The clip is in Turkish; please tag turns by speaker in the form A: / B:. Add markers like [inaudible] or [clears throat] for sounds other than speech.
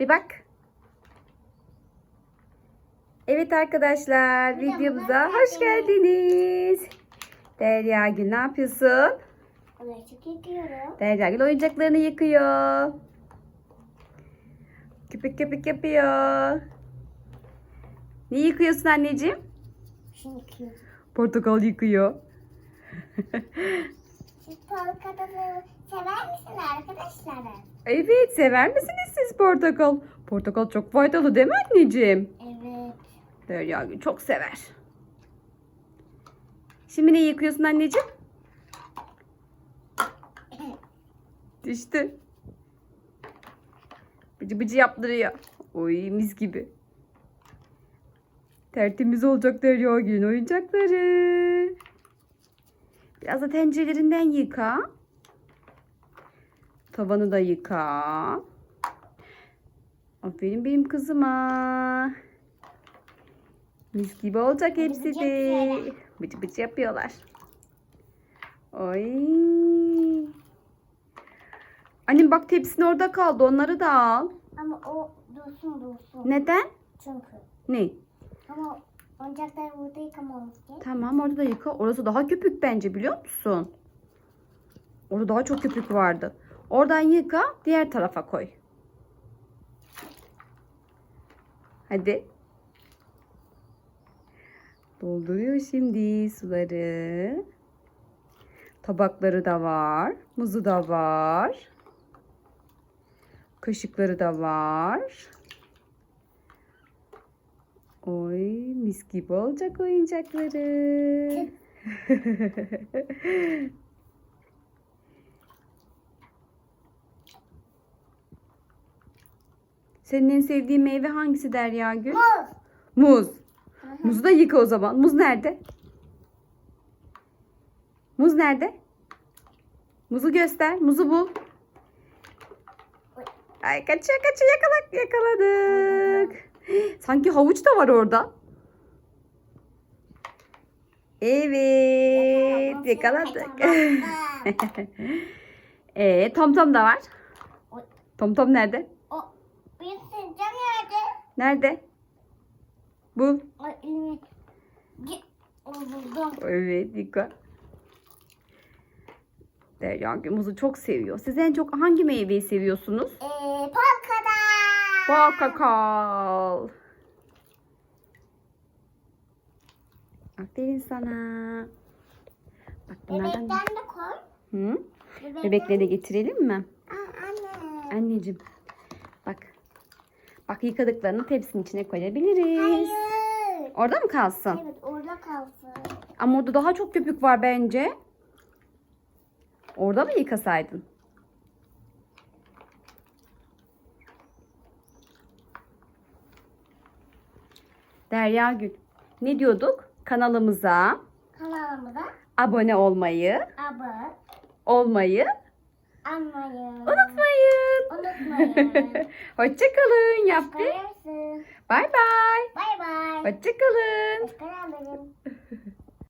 A: Bir bak. Evet arkadaşlar
B: Videomuza hoş
A: geldiniz. Derya Gül ne yapıyorsun?
B: Bulaşık yıkıyorum.
A: Derya Gül oyuncaklarını yıkıyor. Köpük köpük yapıyor. Ne yıkıyorsun anneciğim?
B: Şimdi yıkıyorum.
A: Portakal yıkıyor.
B: Portakalı sever misiniz arkadaşlar?
A: Evet sever misiniz siz portakal? Portakal çok faydalı değil mi anneciğim?
B: Evet.
A: Derya Gül çok sever. Şimdi ne yıkıyorsun anneciğim? [clears throat] Düştü. Bıcı bıcı yaptırıyor. Oy mis gibi. Tertemiz olacak Derya Gül'ün oyuncakları. Biraz da tencerelerinden yıka. Tavanı da yıka. Aferin benim kızıma. Mis gibi olacak hepsi
B: bıcı
A: de.
B: yapıyorlar.
A: Bıcı bıcı yapıyorlar. Ay. Annem bak tepsin orada kaldı. Onları da al.
B: Ama o dursun dursun.
A: Neden?
B: Çünkü.
A: Ne?
B: Ama oyuncakları burada yıkamamız gerek.
A: Tamam orada da yıka. Orası daha köpük bence biliyor musun? Orada daha çok köpük vardı. Oradan yıka diğer tarafa koy. Hadi. Dolduruyor şimdi suları. Tabakları da var. Muzu da var. Kaşıkları da var. Oy mis gibi olacak oyuncakları. [laughs] Senin en sevdiğin meyve hangisi Derya Gül?
B: Muz.
A: Muz. Muzu da yıka o zaman. Muz nerede? Muz nerede? Muzu göster. Muzu bul. Ay kaçıyor kaçıyor yakaladık yakaladık. Sanki havuç da var orada. Evet yakaladık. [laughs] Ee, Tom Tom da var. Tom Tom nerede?
B: Nerede?
A: Bul.
B: Buldum.
A: Evet yıka. Derya muzu çok seviyor. Siz en çok hangi meyveyi seviyorsunuz?
B: Eee portakal.
A: Portakal. Aferin sana. Bak bunlardan...
B: Bebekten de koy.
A: Hı?
B: Bebekten-
A: Bebekleri de getirelim mi?
B: Aa, anne.
A: Anneciğim. Bak. Bak yıkadıklarını tepsinin içine koyabiliriz.
B: Hayır.
A: Orada mı kalsın?
B: Evet orada kalsın.
A: Ama orada daha çok köpük var bence. Orada mı yıkasaydın? Derya Gül. Ne diyorduk? Kanalımıza
B: Kanalımıza
A: abone olmayı,
B: abone
A: olmayı
B: olmayı
A: unutmayın.
B: unutmayın. [laughs]
A: Hoşçakalın.
B: Çıkarırsın.
A: Bay bay.
B: Bay bay.
A: Hoşçakalın.
B: Çıkaralım.